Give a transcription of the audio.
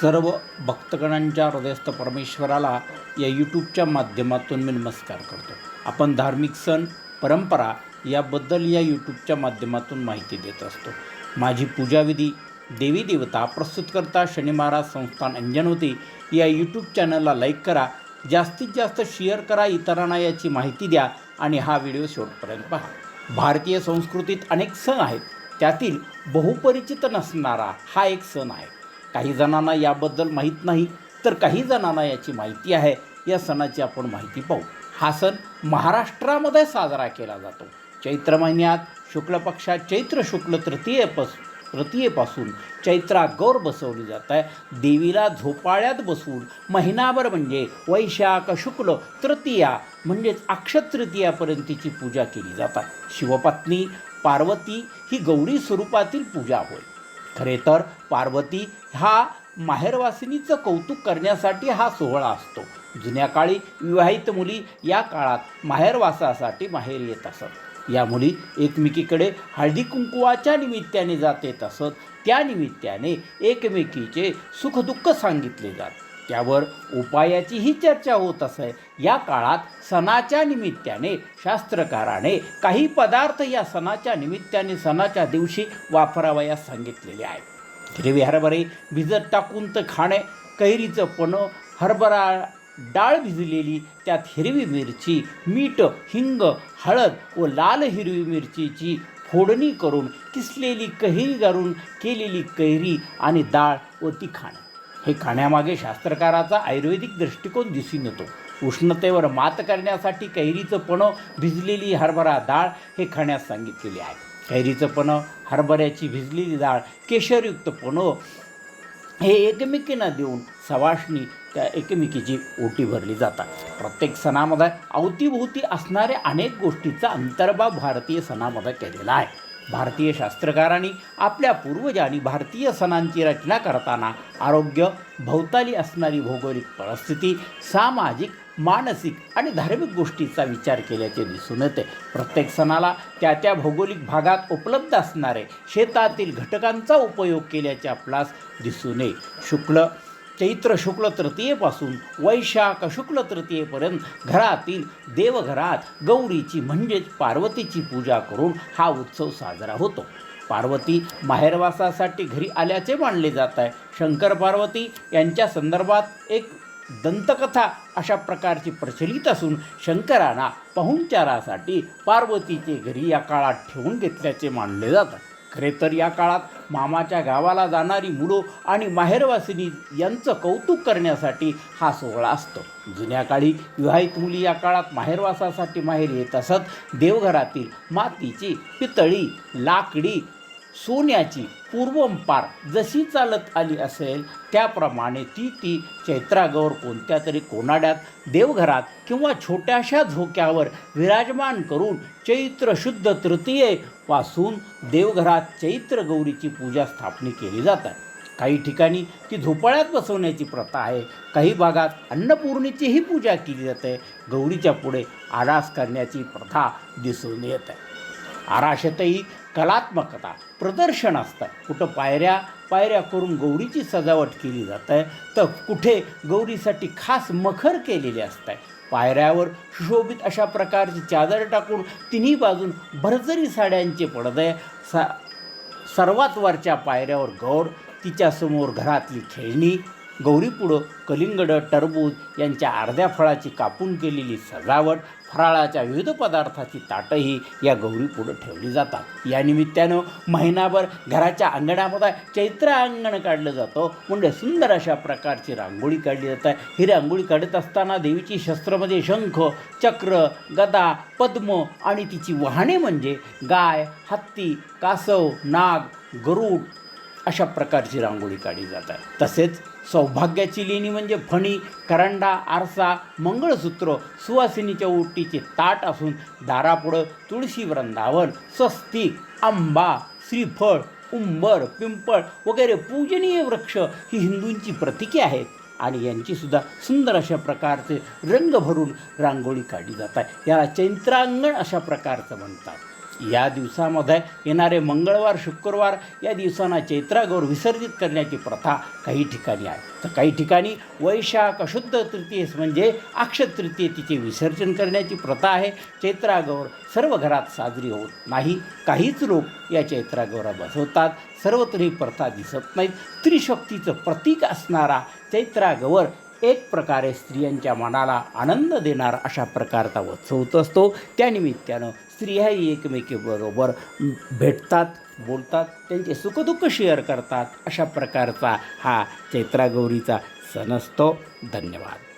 सर्व भक्तगणांच्या हृदयस्थ परमेश्वराला या यूट्यूबच्या माध्यमातून मी नमस्कार करतो. आपण धार्मिक सण परंपरा याबद्दल या यूट्यूबच्या माध्यमातून माहिती देत असतो. माझी पूजाविधी देवी देवता प्रस्तुतकर्ता शनी महाराज संस्थान अंजनवती या यूट्यूब चॅनलला लाईक करा. जास्तीत जास्त शेअर करा इतरांना याची माहिती द्या आणि हा व्हिडिओ शेवटपर्यंत पहा. भारतीय संस्कृतीत अनेक सण आहेत. त्यातील बहुपरिचित नसणारा हा एक सण आहे. काही जणांना याबद्दल माहीत नाही तर काही जणांना याची माहिती आहे. या सणाची आपण माहिती पाहू. हा सण महाराष्ट्रामध्ये साजरा केला जातो. चैत्र महिन्यात शुक्ल पक्षात चैत्र शुक्ल तृतीयेपासून तृतीयेपासून चैत्रा गौर बसवली जात आहे. देवीला झोपाळ्यात बसवून महिनाभर म्हणजे वैशाख शुक्ल तृतीया म्हणजेच अक्षतृतीयापर्यंतची पूजा केली जातात शिवपत्नी पार्वती ही गौरी स्वरूपातील पूजा होय. खरे तर पार्वती हा माहेरवासिनीचं कौतुक करण्यासाठी हा सोहळा असतो. जुन्या काळी विवाहित मुली या काळात माहेरवासासाठी माहेर येत असत. या मुली एकमेकीकडे हळदी कुंकुवाच्या निमित्ताने जात येत असत. त्या निमित्ताने एकमेकीचे सुखदुःख सांगितले जात. त्यावर उपायाचीही चर्चा होत असे. या काळात सणाच्या निमित्ताने शास्त्रकाराने काही पदार्थ या सणाच्या निमित्ताने सणाच्या दिवशी वापरावयास सांगितलेले आहेत. हिरवी हरभरे भिजत टाकून तर खाणे कैरीचं पणं हरभरा डाळ भिजलेली त्यात हिरवी मिरची मीठ हिंग हळद व लाल हिरवी मिरचीची फोडणी करून किसलेली कैरी घालून केलेली कैरी आणि डाळ व ती खाणं. हे खाण्यामागे शास्त्रकाराचा आयुर्वेदिक दृष्टिकोन दिसून येतो. उष्णतेवर मात करण्यासाठी कैरीचं पणं भिजलेली हरभरा डाळ हे खाण्यास सांगितलेले आहे. कैरीचं पणं हरभऱ्याची भिजलेली डाळ केशरयुक्त पणं हे एकमेकींना देऊन सवाष्णी त्या एकमेकीची ओटी भरली जातात. प्रत्येक सणामध्ये अवतीभोवती असणाऱ्या अनेक गोष्टीचा अंतर्भाव भारतीय सणामध्ये केलेला आहे. भारतीय शास्त्रकारांनी आपल्या पूर्वजांनी भारतीय सणांची रचना करताना आरोग्य भोवताली असणारी भौगोलिक परिस्थिती सामाजिक मानसिक आणि धार्मिक गोष्टीचा विचार केल्याचे दिसून येते. प्रत्येक सणाला त्या त्या भौगोलिक भागात उपलब्ध असणारे शेतातील घटकांचा उपयोग केल्याचे आपणास दिसून येईल. शुक्ल चैत्र शुक्ल तृतीयेपासून वैशाख शुक्ल तृतीयेपर्यंत घरातील देवघरात गौरीची म्हणजेच पार्वतीची पूजा करून हा उत्सव साजरा होतो. पार्वती माहेरवासासाठी घरी आल्याचे मानले जात आहे. शंकर पार्वती यांच्या संदर्भात एक दंतकथा अशा प्रकारची प्रचलित असून शंकरांना पाहुणचारासाठी पार्वतीचे घरी या काळात ठेवून घेतल्याचे मानले जातात खरे तर या काळात मामाच्या गावाला जाणारी मुलं आणि माहेरवासिनी यांचं कौतुक करण्यासाठी हा सोहळा असतो. जुन्या काळी विवाहित मुली या काळात माहेरवासासाठी माहेर येत असत. देवघरातील मातीची पितळी लाकडी सोन्याची पूर्वंपार जशी चालत आली असेल त्याप्रमाणे ती ती चैत्रागौर कोणत्या तरी कोनाड्यात देवघरात किंवा छोट्याशा झोक्यावर विराजमान करून चैत्र शुद्ध तृतीयेपासून देवघरात चैत्र गौरीची पूजा स्थापनी केली जातात. काही ठिकाणी ती झोपाळ्यात बसवण्याची प्रथा आहे काही भागात अन्नपूर्णेचीही पूजा केली जाते. गौरीच्या पुढे आरास करण्याची प्रथा दिसून येत. आहे आराशातही कलात्मकता प्रदर्शन असतं. कुठं पायऱ्या पायऱ्या करून गौरीची सजावट केली जात आहे तर कुठे गौरीसाठी खास मखर केलेले असत. आहे पायऱ्यावर सुशोभित अशा प्रकारची चादर टाकून तिन्ही बाजून भरजरी साड्यांचे पडदे सा सर्वात वरच्या पायऱ्यावर गौर तिच्यासमोर घरातली खेळणी गौरीपुढं कलिंगड टरबूज यांच्या अर्ध्या फळाची कापून केलेली सजावट फराळाच्या विविध पदार्थाची ताटंही या गौरीपुढं ठेवली जातात. या निमित्तानं महिनाभर घराच्या अंगणामध्ये चैत्र अंगण काढलं जातं. म्हणजे सुंदर अशा प्रकारची रांगोळी काढली जाते ही रांगोळी काढत असताना देवीची शस्त्रामध्ये शंख चक्र गदा पद्म आणि तिची वाहने म्हणजे गाय हत्ती कासव नाग गरुड अशा प्रकारची रांगोळी काढली जात आहे. तसेच सौभाग्याची लेणी म्हणजे फणी करंडा आरसा मंगळसूत्र सुवासिनीच्या ओटीचे ताट असून दारापुढं तुळशी वृंदावन स्वस्तिक आंबा श्रीफळ उंबर पिंपळ वगैरे पूजनीय वृक्ष ही हिंदूंची प्रतीके आहेत आणि यांचीसुद्धा सुंदर अशा प्रकारचे रंग भरून रांगोळी काढली जात आहे. याला चैत्रांगण अशा प्रकारचं म्हणतात. या दिवसामध्ये येणारे मंगळवार शुक्रवार या दिवसांना चैत्रागौर विसर्जित करण्याची प्रथा काही ठिकाणी आहे. तर काही ठिकाणी वैशाख अशुद्ध तृतीयेस म्हणजे अक्षय तृतीये तिचे विसर्जन करण्याची प्रथा आहे. चैत्रागौर सर्व घरात साजरी होत नाही. काहीच लोक या चैत्रागौरा बसवतात. सर्वत्र ही प्रथा दिसत नाहीत. स्त्रीशक्तीचं प्रतीक असणारा चैत्रागौर एक प्रकारे स्त्रियांच्या मनाला आनंद देणार अशा प्रकारचा उत्सव होत असतो. त्यानिमित्तानं स्त्रियाही एकमेकीबरोबर भेटतात बोलतात त्यांचे सुखदुःख शेअर करतात अशा प्रकारचा हा चैत्रागौरीचा सण असतो. धन्यवाद.